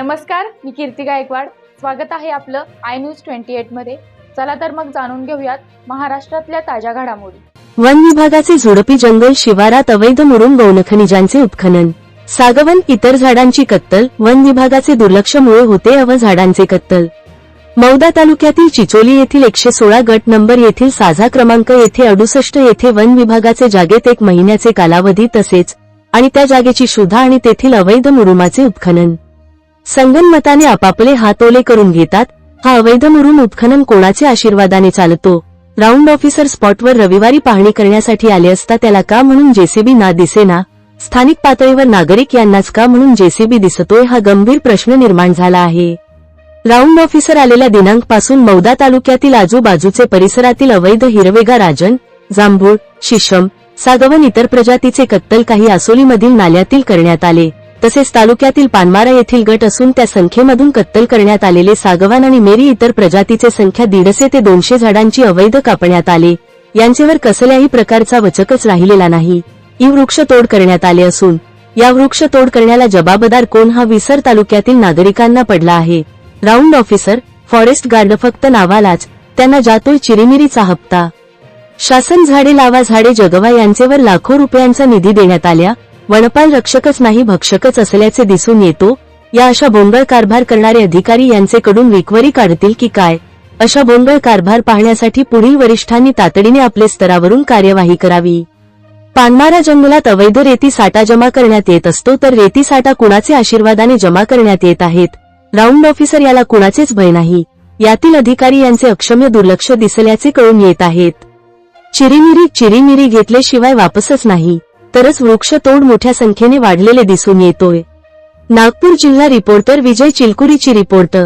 नमस्कार मी कीर्ती गायकवाड. स्वागत आहे आपलं आय न्यूज ट्वेंटी एटमध्ये. चला तर मग जाणून घेऊयात महाराष्ट्रातल्या ताज्या घडामोडी. वन विभागाचे झुडपी जंगल शिवारात अवैध मुरुम गौणखनिजांचे उत्खनन. सागवन इतर झाडांची कत्तल वन विभागाचे दुर्लक्षमुळे होते अव झाडांचे कत्तल. मौदा तालुक्यातील चिचोली येथील एकशे सोळा गट नंबर येथील साझा क्रमांक येथे अडुसष्ट येथे वन विभागाचे जागेत एक महिन्याचे कालावधी तसेच आणि त्या जागेची शोधा आणि तेथील अवैध मुरुमाचे उत्खनन. संगनमताने आपापले हातोले करून घेतात हा अवैध मुरुम उत्खनन कोणाचे आशीर्वादाने चालतो? राऊंड ऑफिसर स्पॉटवर रविवारी पाहणी करण्यासाठी आले असता त्याला का म्हणून जेसीबी ना दिसेना? स्थानिक पातळीवर नागरिक यांनाच का म्हणून जेसीबी दिसतोय हा गंभीर प्रश्न निर्माण झाला आहे. राऊंड ऑफिसर आलेल्या दिनांकपासून मौदा तालुक्यातील आजूबाजूचे परिसरातील अवैध हिरवेगा राजन जांभूळ शिशम सागवन इतर प्रजातीचे कत्तल काही आसोलीमधील नाल्यातील करण्यात आले. तसेच तालुक्यातील पानमारा येथील गट असून त्या संख्येमधून कत्तल करण्यात आलेले सागवान आणि मेरी इतर प्रजातीचे संख्या दीडशे ते दोनशे झाडांची अवैध कापण्यात आले. यांचेवर कसल्याही प्रकारचा वचकच राहिलेला नाही. ही वृक्षतोड करण्यात आले असून या वृक्षतोड करण्याला जबाबदार कोण हा विसर तालुक्यातील नागरिकांना पडला आहे. राऊंड ऑफिसर फॉरेस्ट गार्ड फक्त नावालाच त्यांना जातोय चिरीमिरीचा हप्ता. शासन झाडे लावा झाडे जगवा यांचेवर लाखो रुपयांचा निधी देण्यात आल्या वनपाल रक्षकच नाही भक्षकच असल्याचे दिसून येतो. या अशा बोंगळ कारभार करणारे अधिकारी यांचेकडून विकवरी काढतील की काय? अशा बोंगळ कारभार पाहण्यासाठी पुढील वरिष्ठांनी तातडीने आपले स्तरावरून कार्यवाही करावी. पानमारा जंगलात अवैध रेती साठा जमा करण्यात येत असतो तर रेती साठा कुणाचे आशीर्वादाने जमा करण्यात येत आहेत? राऊंड ऑफिसर याला कुणाचेच भय नाही. यातील अधिकारी यांचे अक्षम्य दुर्लक्ष दिसल्याचे कळून येत आहेत. चिरीमिरी चिरीमिरी घेतल्याशिवाय वापसच नाही. तरच वृक्षतोड मोठ्या संख्येने वाढलेले दिसून येतोय. नागपूर जिल्हा रिपोर्टर विजय चिलकुरीची रिपोर्ट.